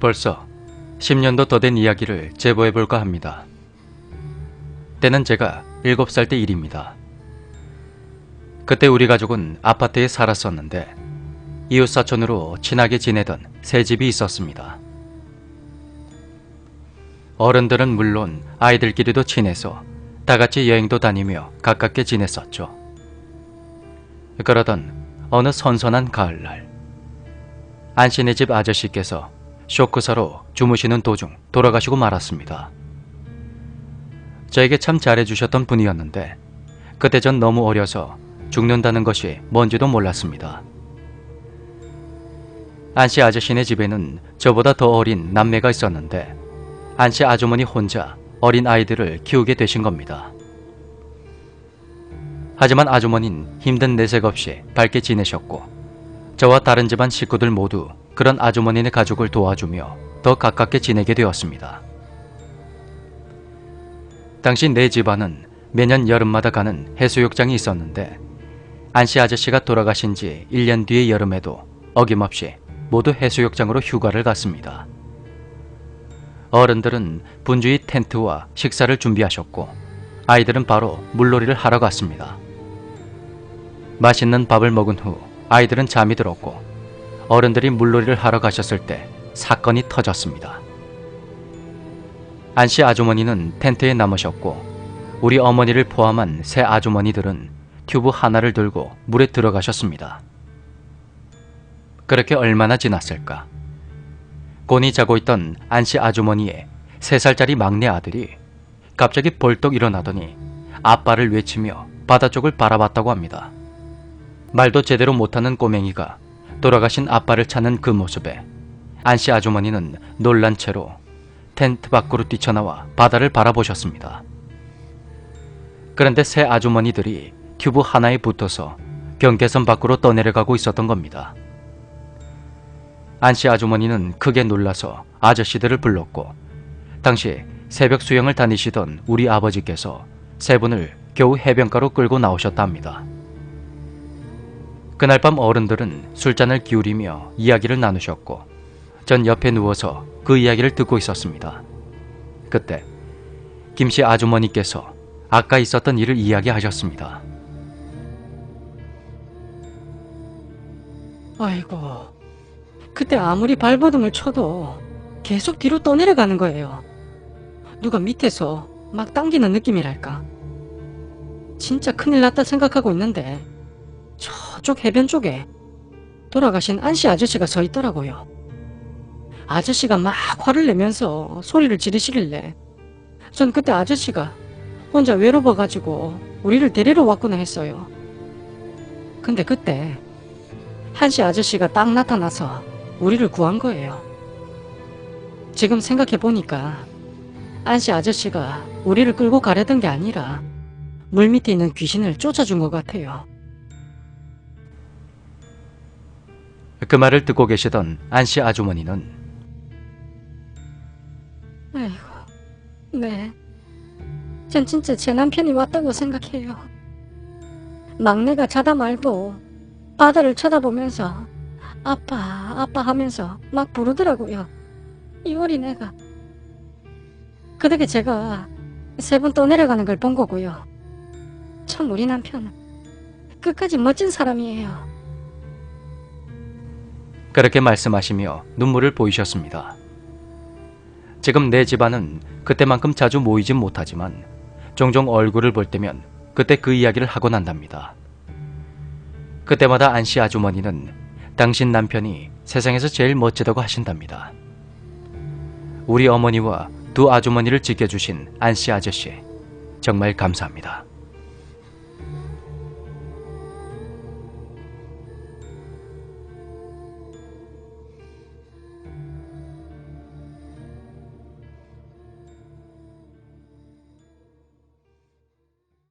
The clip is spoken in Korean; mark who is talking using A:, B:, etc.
A: 벌써 10년도 더 된 이야기를 제보해 볼까 합니다. 때는 제가 7살 때 일입니다. 그때 우리 가족은 아파트에 살았었는데 이웃 사촌으로 친하게 지내던 새 집이 있었습니다. 어른들은 물론 아이들끼리도 친해서 다 같이 여행도 다니며 가깝게 지냈었죠. 그러던 어느 선선한 가을날 안신의 집 아저씨께서 쇼크사로 주무시는 도중 돌아가시고 말았습니다. 저에게 참 잘해주셨던 분이었는데 그때 전 너무 어려서 죽는다는 것이 뭔지도 몰랐습니다. 안씨 아저씨네 집에는 저보다 더 어린 남매가 있었는데 안씨 아주머니 혼자 어린 아이들을 키우게 되신 겁니다. 하지만 아주머니는 힘든 내색 없이 밝게 지내셨고 저와 다른 집안 식구들 모두 그런 아주머니네 가족을 도와주며 더 가깝게 지내게 되었습니다. 당시 내 집안은 매년 여름마다 가는 해수욕장이 있었는데 안씨 아저씨가 돌아가신 지 1년 뒤의 여름에도 어김없이 모두 해수욕장으로 휴가를 갔습니다. 어른들은 분주히 텐트와 식사를 준비하셨고 아이들은 바로 물놀이를 하러 갔습니다. 맛있는 밥을 먹은 후 아이들은 잠이 들었고 어른들이 물놀이를 하러 가셨을 때 사건이 터졌습니다. 안씨 아주머니는 텐트에 남으셨고 우리 어머니를 포함한 세 아주머니들은 튜브 하나를 들고 물에 들어가셨습니다. 그렇게 얼마나 지났을까? 곤히 자고 있던 안씨 아주머니의 3살짜리 막내 아들이 갑자기 벌떡 일어나더니 아빠를 외치며 바다 쪽을 바라봤다고 합니다. 말도 제대로 못하는 꼬맹이가 돌아가신 아빠를 찾는 그 모습에 안씨 아주머니는 놀란 채로 텐트 밖으로 뛰쳐나와 바다를 바라보셨습니다. 그런데 새 아주머니들이 튜브 하나에 붙어서 경계선 밖으로 떠내려가고 있었던 겁니다. 안씨 아주머니는 크게 놀라서 아저씨들을 불렀고 당시 새벽 수영을 다니시던 우리 아버지께서 세 분을 겨우 해변가로 끌고 나오셨다 합니다. 그날 밤 어른들은 술잔을 기울이며 이야기를 나누셨고 전 옆에 누워서 그 이야기를 듣고 있었습니다. 그때 김씨 아주머니께서 아까 있었던 일을 이야기하셨습니다.
B: 아이고, 그때 아무리 발버둥을 쳐도 계속 뒤로 떠내려가는 거예요. 누가 밑에서 막 당기는 느낌이랄까. 진짜 큰일 났다 생각하고 있는데 저 쪽 해변 쪽에 돌아가신 안씨 아저씨가 서 있더라고요. 아저씨가 막 화를 내면서 소리를 지르시길래 전 그때 아저씨가 혼자 외로워가지고 우리를 데리러 왔구나 했어요. 근데 그때 한씨 아저씨가 딱 나타나서 우리를 구한 거예요. 지금 생각해보니까 안씨 아저씨가 우리를 끌고 가려던 게 아니라 물 밑에 있는 귀신을 쫓아준 것 같아요.
A: 그 말을 듣고 계시던 안씨 아주머니는
B: 아이고, 네. 전 진짜 제 남편이 왔다고 생각해요. 막내가 자다 말고 바다를 쳐다보면서 아빠, 아빠 하면서 막 부르더라고요. 이 어린애가. 그 덕에 제가 세번 떠내려가는 걸 본 거고요. 참 우리 남편은 끝까지 멋진 사람이에요.
A: 그렇게 말씀하시며 눈물을 보이셨습니다. 지금 내 집안은 그때만큼 자주 모이진 못하지만 종종 얼굴을 볼 때면 그때 그 이야기를 하곤 한답니다. 그때마다 안 씨 아주머니는 당신 남편이 세상에서 제일 멋지다고 하신답니다. 우리 어머니와 두 아주머니를 지켜주신 안 씨 아저씨 정말 감사합니다.